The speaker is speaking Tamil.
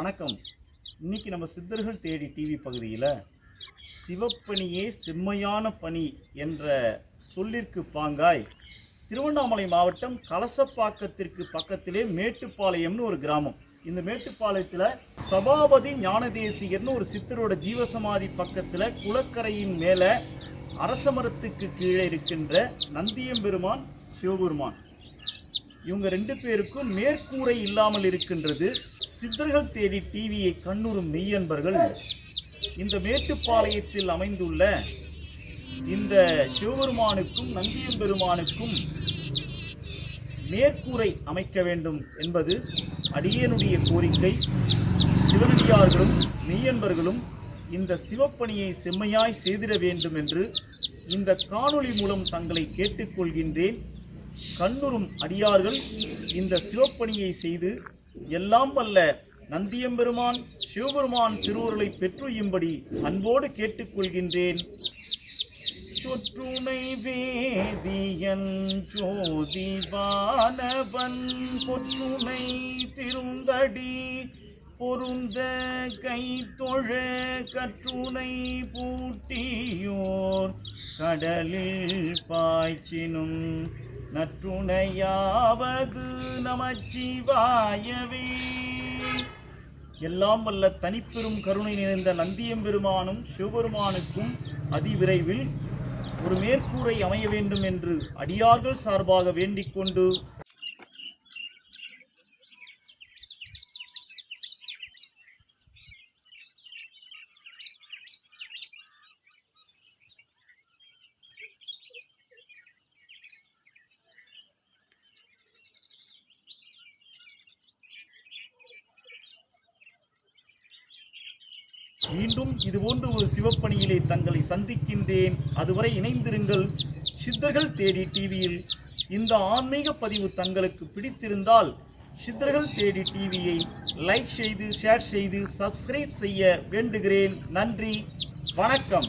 வணக்கம். இன்னைக்கு நம்ம சித்தர்கள் தேடி டிவி பகுதியில் சிவப்பணியே செம்மையான பணி என்ற சொல்லிற்கு பாங்காய். திருவண்ணாமலை மாவட்டம் கலசப்பாக்கத்திற்கு பக்கத்திலே மேட்டுப்பாளையம்னு ஒரு கிராமம். இந்த மேட்டுப்பாளையத்தில் சபாபதி ஞானதேசிகர்னு ஒரு சித்தரோட ஜீவசமாதி பக்கத்தில் குளக்கரையின் மேலே அரச மரத்துக்கு கீழே இருக்கின்ற நந்தியம்பெருமான் சிவபெருமான். இவங்க ரெண்டு பேருக்கும் மேற்கூரை இல்லாமல் இருக்கின்றது. சித்தர்கள் தேடி டிவியை கண்ணுறும் மெய்யன்பர்கள் இந்த மேட்டுப்பாளையத்தில் அமைந்துள்ள இந்த சிவபெருமானுக்கும் நந்தியம்பெருமானுக்கும் மேற்கூரை அமைக்க வேண்டும் என்பது அடியனுடைய கோரிக்கை. சிவனடியார்களும் மெய்யன்பர்களும் இந்த சிவப்பணியை செம்மையாய் செய்திட வேண்டும் என்று இந்த காணொளி மூலம் தங்களை கேட்டுக்கொள்கின்றேன். கண்ணுறும் அடியார்கள் இந்த சிவப்பணியை செய்து எல்லாம் வல்ல நந்தியம்பெருமான் சிவபெருமான் திருவுருளை பெற்றுயும்படி அன்போடு கேட்டுக்கொள்கின்றேன். சொற்றுணை வேதியன் ஜோதிவானவன் பொற்றுணை திருந்தடி பொருந்த கை தொழ கற்றுணை பூட்டியோர் கடலில் பாய்ச்சினும் நற்றுணையாவது நமச்சிவாயவே. எல்லாம் வல்ல தனிப்பெரும் கருணை நிறைந்த நந்தியம்பெருமானும் சிவபெருமானுக்கும் அதிவிரைவில் ஒரு மேற்கூரை அமைய வேண்டும் என்று அடியார்கள் சார்பாக வேண்டிக் கொண்டு மீண்டும் இதுபோன்ற ஒரு சிவப்பணியிலே தங்களை சந்திக்கின்றேன். அதுவரை இணைந்திருங்கள். சித்தர்கள் தேடி டிவியில் இந்த ஆன்மீக பதிவு தங்களுக்கு பிடித்திருந்தால் சித்தர்கள் தேடி டிவியை லைக் செய்து ஷேர் செய்து சப்ஸ்கிரைப் செய்ய வேண்டுகிறேன். நன்றி. வணக்கம்.